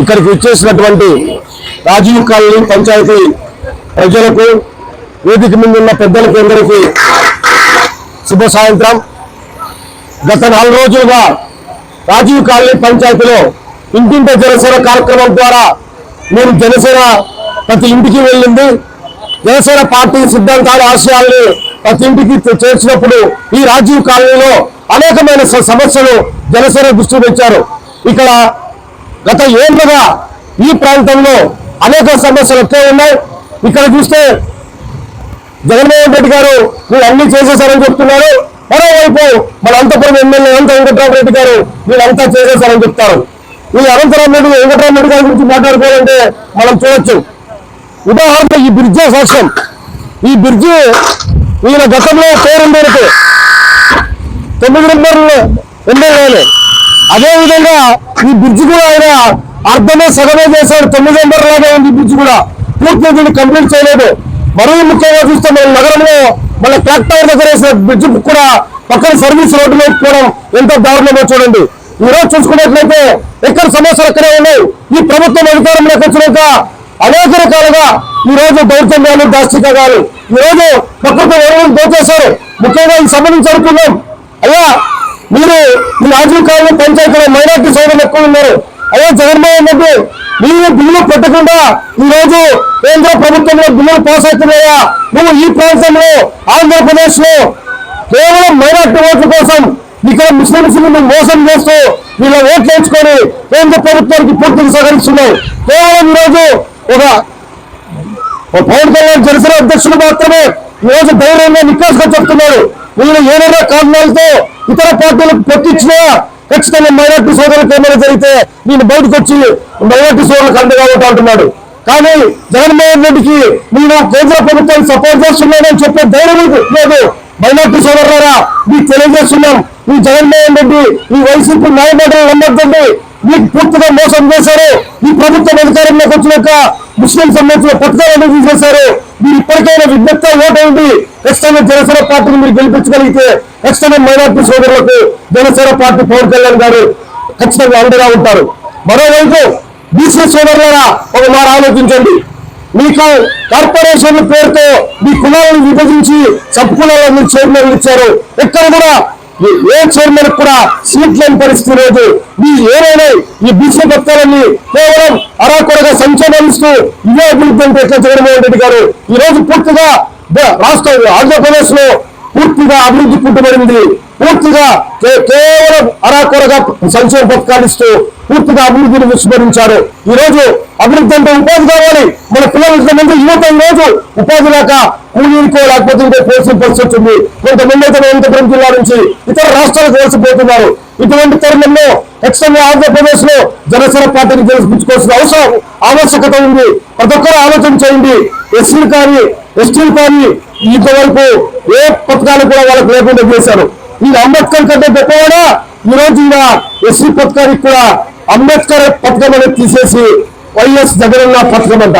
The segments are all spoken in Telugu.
ఇక్కడికి వచ్చేసినటువంటి రాజీవ్ కాలనీ పంచాయతీ ప్రజలకు వేదిక ముందున్న ఉన్న పెద్దలకు అందరికీ శుభ సాయంత్రం. గత నాలుగు రోజులుగా రాజీవ్ కాలనీ పంచాయతీలో ఇంటింట జనసేన కార్యక్రమం ద్వారా నేను జనసేన ప్రతి ఇంటికి వెళ్ళింది. జనసేన పార్టీ సిద్ధాంతాలు ఆశయాల్ని ప్రతి ఇంటికి చేర్చినప్పుడు ఈ రాజీవ్ కాలనీలో అనేకమైన సమస్యలు జనసేన దృష్టి వచ్చారు ఇక్కడ గత ఏళ్ళుగా ఈ ప్రాంతంలో అనేక సమస్యలు ఎక్కువ ఉన్నాయి. ఇక్కడ చూస్తే జగన్మోహన్ రెడ్డి గారు మీరు అన్ని చేసేసారని చెప్తున్నారు. మరోవైపు మన అంతపురం ఎమ్మెల్యే అనంత వెంకటరామరెడ్డి గారు మీరంతా చేసేసారని చెప్తారు. ఈ అనంతరామరెడ్డి వెంకటరామరెడ్డి గారి గురించి మాట్లాడుకోవాలంటే మనం చూడొచ్చు. ఉదాహరణ ఈ బ్రిడ్జి సాక్ష్యం ఈ బ్రిడ్జి ఈయన గతంలో పేరుండేది తొమ్మిది నెంబర్లు ఎమ్మెల్యేలు. అదే విధంగా ఈ బ్రిడ్జి కూడా ఆయన అర్ధమే సగమే చేశాడు. తొమ్మిది వందల లాగా ఉంది ఈ బ్రిడ్జి కూడా. పూర్తి దీన్ని కంప్లీట్ చేయలేదు. మరీ ముఖ్యంగా చూస్తే మన నగరంలో మన క్లాక్ టవర్ దగ్గర వేసిన బ్రిడ్జి కూడా పక్కన సర్వీస్ రోడ్డు పోవడం ఎంత దారుణమో చూడండి. ఈ రోజు చూసుకున్నట్లయితే ఎక్కడ సమస్యలు అక్కడే ఉన్నాయి. ఈ ప్రభుత్వం అధికారంలోకి వచ్చినాక అనేక రకాలుగా ఈ రోజు దౌర్జన్యాలు దాష్టికాలు ఈ రోజు ప్రకృతి దోచేశారు. ముఖ్యంగా ఈ సభ నుంచి అనుకున్నాం అయ్యా మీరు మీ రాజీవ్ కాలనీ పంచాయతీలో మైనార్టీ సోదరులు ఎక్కువ ఉన్నారు. అదే జగన్మోహన్ రెడ్డి మీరు బిల్లు పెట్టకుండా ఈ రోజు కేంద్ర ప్రభుత్వంలో బిల్లులు పాస్ అవుతున్నాయా? నువ్వు ఈ ప్రాంతంలో ఆంధ్రప్రదేశ్లో కేవలం మైనార్టీ ఓట్ల కోసం ఇక్కడ ముస్లింస్ను మోసం చేస్తూ వీళ్ళ ఓట్లు వేయించుకొని కేంద్ర ప్రభుత్వానికి పూర్తిగా సహకరిస్తున్నాయి కేవలం ఈరోజు ఒక పవన్ కళ్యాణ్ జనసేన అధ్యక్షులు మాత్రమే రోజు ధైర్యంగా నిక్కాసుగా చెప్తున్నాడు. వీళ్ళు ఏదైనా కారణాలతో ఇతర పార్టీలకు పెట్టించినా ఖచ్చితంగా మైనార్టీ సోదరులకు ఏమైనా జరిగితే నేను బయటకు వచ్చి మైనార్టీ సోదరులకు అండగా ఉంటాడు కానీ జగన్మోహన్ రెడ్డికి నేను కేంద్ర ప్రభుత్వాన్ని సపోర్ట్ చేస్తున్నానని చెప్పే ధైర్యం లేదు. లేదు. మైనార్టీ సోదరులారా మీకు తెలియజేస్తున్నాం ఈ జగన్మోహన్ రెడ్డి ఈ వైసీపీ న్యాయమండలి నమ్మద్దండి మీకు పూర్తిగా మోసం చేశారు. ఈ ప్రభుత్వం అధికారంలోకి వచ్చినాక ముస్లిం సంబంధించిన పథకాలను తీసేశారు మీరు ఇప్పటికైనా విజ్ఞప్తి ఓటేయండి ఖచ్చితంగా జనసేన పార్టీని మీరు గెలిపించగలిగితే ఖచ్చితంగా మైనార్టీ సోదరులకు జనసేన పార్టీ పవన్ కళ్యాణ్ గారు ఖచ్చితంగా అండగా ఉంటారు. మరోవైపు బీసీ సోదరులారా ఒక మాట ఆలోచించండి. మీకు కార్పొరేషన్ పేరుతో మీ కులాలను విభజించి సబ్ కులాలను మీరు చైర్మన్ ఇచ్చారు. ఎక్కడ కూడా ఏ- చైర్మన్ కూడా సీట్ లేని పరిస్థితి లేదు. మీ ఏమైనా ఈ బీసీ పథకాలన్నీ కేవలం అరాకొరగా సంక్షేమం ఇదే అభివృద్ధి అంటే ఎట్లా జగన్మోహన్ రెడ్డి గారు? ఈ రోజు పూర్తిగా రాష్ట్ర ఆంధ్రప్రదేశ్లో పూర్తిగా అభివృద్ధి పుట్టుబడింది. పూర్తిగా కేవలం అరాకొరగా సంక్షేమ పథకాలు ఇస్తూ పూర్తిగా అభివృద్ధిని విస్మరించారు. ఈ రోజు అభివృద్ధి అంటే ఉపాధి కావాలి. మన పిల్లలకి మంది యువత ఈ రోజు ఉపాధి లేక కూలీకో లేకపోతే ఇంకో పోల్సిన పరిస్థితి ఉంది కొంతమంది అయితే అనంతపురం జిల్లా నుంచి ఇతర రాష్ట్రాలకు వలసిపోతున్నారు ఇటువంటి తరుణంలో ఖచ్చితంగా ఆంధ్రప్రదేశ్లో జనసేన పార్టీని గెలిపించుకోవాల్సిన అవసరం ఆవశ్యకత ఉంది. ప్రతి ఒక్కరు ఆలోచన చేయండి. ఎస్సీలు కానీ ఎస్టీలు కానీ ఇంతవరకు ఏ పథకాలు కూడా వాళ్ళకు లేకుండా చేశారు. ఈ అంబేద్కర్ కంటే గొప్పవాడా? ఈ రోజు ఈయన ఎస్సీ పథకానికి కూడా అంబేద్కర్ పథకం అనేది తీసేసి వైఎస్ జగనన్న పథకం అంట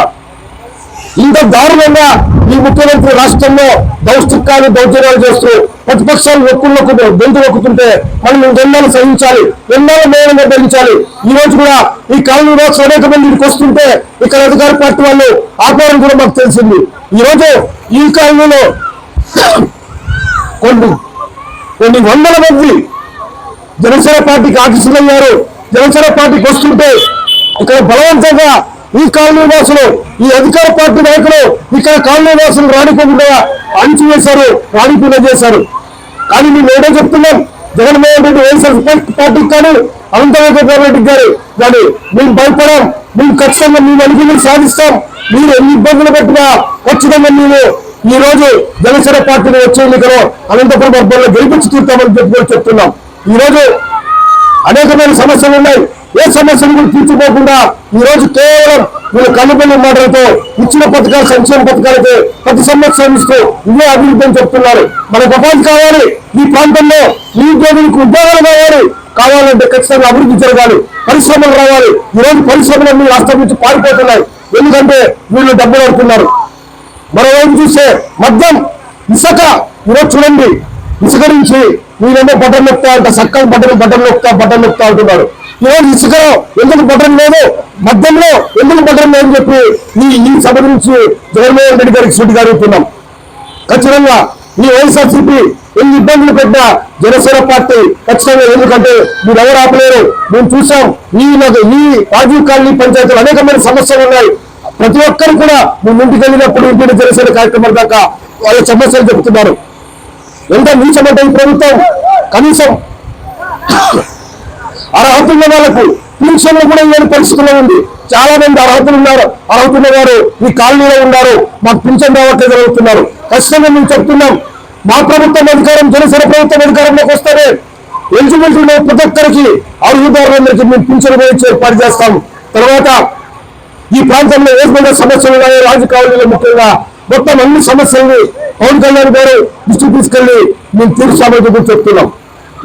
ఇంత దారుణంగా ఈ ముఖ్యమంత్రి రాష్ట్రంలో దౌష్టికాలు దౌర్జన్యాలు చేస్తూ ప్రతిపక్షాలు ఒక్కులకు గొంతు నొక్కుతుంటే మనం ఎన్నాళ్ళు సహించాలి ఎన్నాళ్ళు మేము భరించాలి ఈ రోజు కూడా ఈ కాలనీలో అనేక మంది ఇక్కడికి వస్తుంటే ఇక్కడ అధికార పార్టీ వాళ్ళు ఆపారం కూడా మాకు తెలిసింది. ఈ రోజు ఈ కాలనీలో కొన్ని కొన్ని వందల మంది జనసేన పార్టీకి ఆకర్షితులయ్యారు జనసేన పార్టీకి వస్తుంటే ఇక్కడ బలవంతంగా ఈ కాలనీ వాసులు ఈ అధికార పార్టీ నాయకులు ఇక్కడ కాలనీ వాసులు రానిపోకుండా అణిచివేశారు రానిపోయిన చేశారు. కానీ మేము ఏదో చెప్తున్నాం. జగన్మోహన్ రెడ్డి వైఎస్ఆర్ పార్టీకి కానీ అనంతరావు రెడ్డి గారు కానీ మేము భయపడాం. మేము ఖచ్చితంగా మేము అనుకుని సాధిస్తాం. మీరు ఎన్ని ఇబ్బందులు పెట్టినా ఖచ్చితంగా మేము ఈ రోజు జనసేన పార్టీని వచ్చే ఎన్నికలో అనంతపురం అర్బన్లో గెలిపించి తీరుతామని చెప్పి చెప్తున్నాం. ఈ రోజు అనేకమైన సమస్యలు ఉన్నాయి. ఏ సమస్యలు కూడా తీర్చిపోకుండా ఈ రోజు కేవలం వీళ్ళు కన్నుపల్లి మాటలతో ఇచ్చిన పథకాలు సంక్షేమ పథకాలతో ప్రతి సంవత్సరం ఇస్తూ ఇవే అభివృద్ధి అని చెప్తున్నారు. మనకు ఉపాధి కావాలి. ఈ ప్రాంతంలో నిరుద్యోగులకు ఉద్యోగాలు కావాలి. కావాలంటే ఖచ్చితంగా అభివృద్ధి జరగాలి. పరిశ్రమలు రావాలి. ఈ రోజు పరిశ్రమలన్నీ రాష్ట్రం నుంచి పారిపోతున్నాయి. ఎందుకంటే వీళ్ళు డబ్బులు పడుతున్నారు మరోవైపు చూస్తే మద్యం ఇసుక ఈరోజు చూడండి. ఇసుక నుంచి మీరేమో బట్టలు నొక్కుతా అంట సక్కలు బట్టలు బట్టలు నొక్కుతా బట్టలు నొక్కుతా అంటున్నారు ఈరోజు ఇసుకలో ఎందుకు బట్టలు లేదు? మద్యంలో ఎందుకు బట్టలు లేదని చెప్పి ఈ ఈ సభ నుంచి జగన్మోహన్ రెడ్డి గారికి సూటిగా అడుగుతున్నాం. ఖచ్చితంగా ఈ వైఎస్ఆర్సీపీ ఎన్ని ఇబ్బందులు పెట్టినా జనసేన పార్టీ ఖచ్చితంగా ఎందుకంటే మీరు ఎవరు ఆపలేరు? మేము చూసాం. ఈ ఈ రాజీవ్ కాలనీ పంచాయతీలు అనేకమైన సమస్యలు ఉన్నాయి. ప్రతి ఒక్కరు కూడా మేము ఇంటికి వెళ్ళినప్పుడు ఇంటి జనసేన కార్యక్రమాల దాకా వాళ్ళ సమస్యలు చెబుతున్నారు ఎంత నీచమంటే ఈ ప్రభుత్వం కనీసం అర్హతున్న వాళ్ళకు పింఛన్లు కూడా ఇవ్వని పరిస్థితిలో ఉంది. చాలా మంది అర్హతలు ఉన్నారు. అర్హతున్న వారు ఈ కాలనీలో ఉన్నారు. మాకు పింఛన్ రావట్లేదు అడుగుతున్నారు ఖచ్చితంగా మేము చెప్తున్నాం. మా ప్రభుత్వం అధికారం జనసేన ప్రభుత్వం అధికారంలోకి వస్తేనే ఎలిజిబిలిటీ ఉన్న ప్రతి ఒక్కరికి అర్హుదారులందరికీ మేము పింఛన్ గురించి ఏర్పాటు చేస్తాం. తర్వాత ఈ ప్రాంతంలో ఏ విధంగా సమస్యలు ఉన్నాయో. రాజకీయాలలో ముఖ్యంగా మొత్తం అన్ని సమస్యల్ని పవన్ కళ్యాణ్ గారు దృష్టికి తీసుకెళ్ళి మేము తీర్చామని చెప్పి చెప్తున్నాం.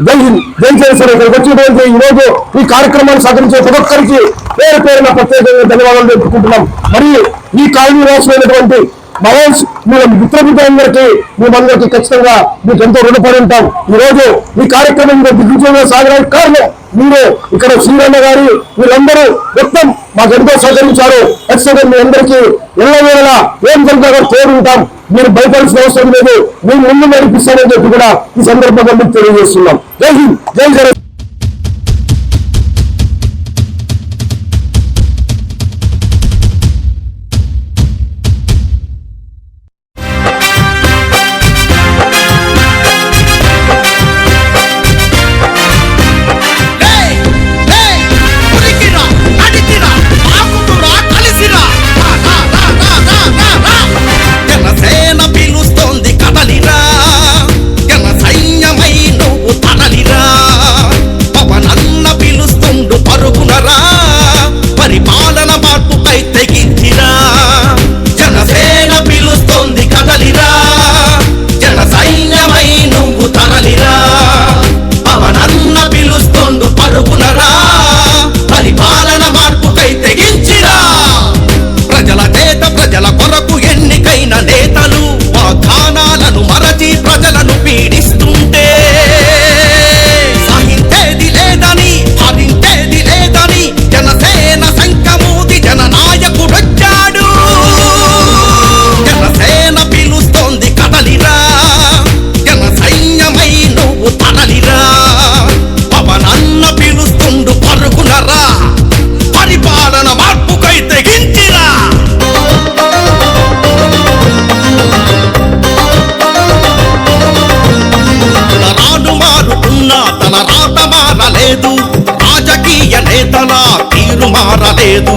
జై హింద్ జై ఇక్కడికి వచ్చినటువంటి ఈ రోజు ఈ కార్యక్రమాన్ని సహకరించే ప్రతి ఒక్కరికి పేరు పేరున ప్రత్యేకంగా ధన్యవాదాలు తెలుపుకుంటున్నాం. మరియు ఈ కాలనీ వాసులైనటువంటి మహేష్ మీ మిత్రబుద్ధులందరికీ మేమందరికీ ఖచ్చితంగా మీకు ఎంతో రుణపడి ఉంటాం. ఈ రోజు ఈ కార్యక్రమం దిగ్విజయంగా సాగడానికి కారణం మీరు ఇక్కడ శ్రీరన్న గారి వీళ్ళందరూ మొత్తం మాకు ఎంతో సహకరించారు ఖచ్చితంగా మీ అందరికీ ఎల్ల వేళ ఏం జరిగినా తోడు మీరు భయపడాల్సిన అవసరం లేదు. మేము ముందు నడిపిస్తామని చెప్పి కూడా ఈ సందర్భంగా మీకు తెలియజేస్తున్నాం. జై హింద్ జై జగన్ మారలేదు.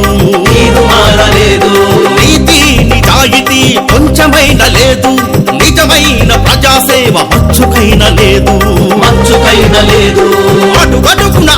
నీతి నిజాయితీ కొంచెమైన లేదు. నిజమైన ప్రజాసేవ మచ్చుకైన లేదు. మంచుకైన లేదు. అడుగడుగున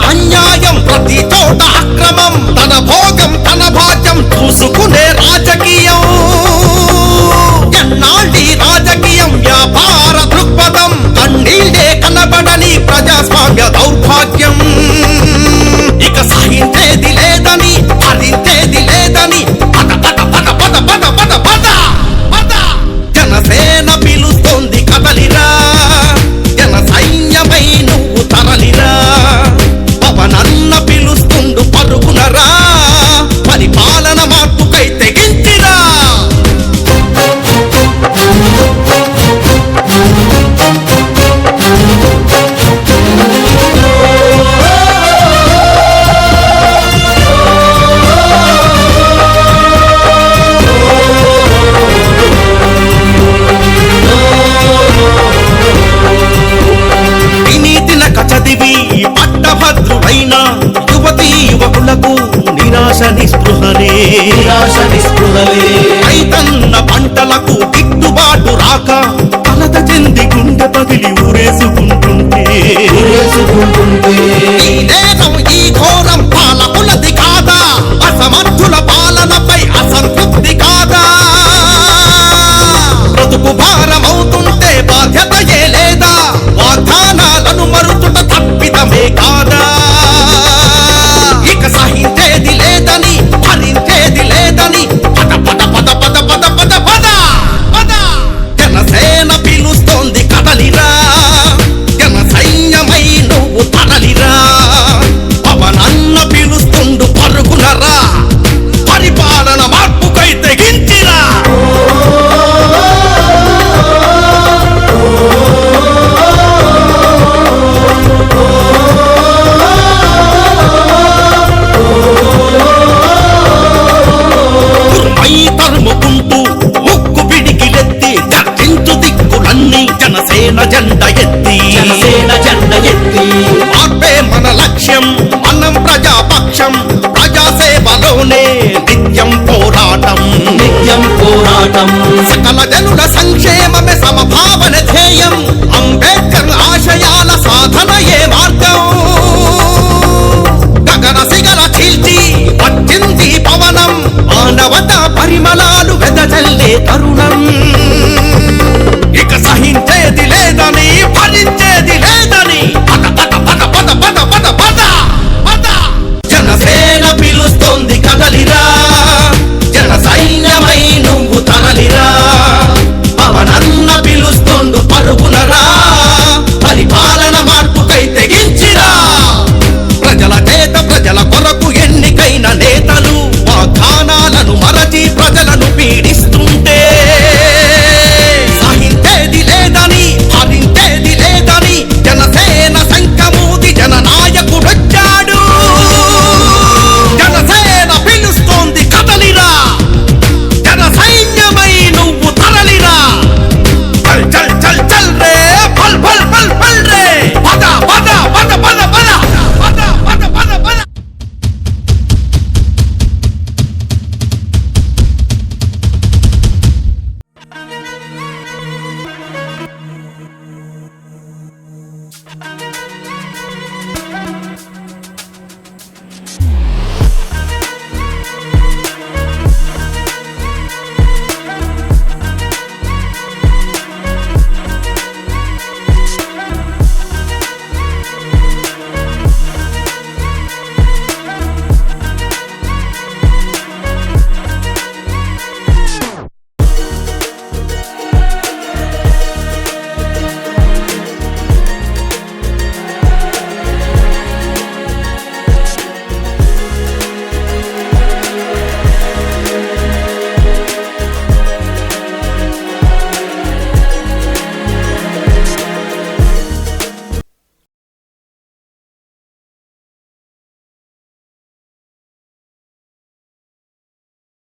రైతన్న పంటలకు గిట్టుబాటు రాక కలత చెంది గుండె పగిలి ఊరేసుకుంటుంటే. ఊరేసుకుంటుంటే. జనసేన జెండ ఎత్తి. జనసేన జెండ ఎత్తి. మార్పే మన లక్ష్యం మనం ప్రజాపక్షం ప్రజాసేవలోనే నిత్యం పోరాటం. నిత్యం పోరాటం. సకల జనుల సంక్షేమమే సమభావన ధ్యేయం అంబేద్కర్ ఆశయాల సాధన ఏ మార్గం. గగన సిగల చీల్చి పచ్చింది పవనం మానవత పరిమళాలు వెదజల్లే తరుణం.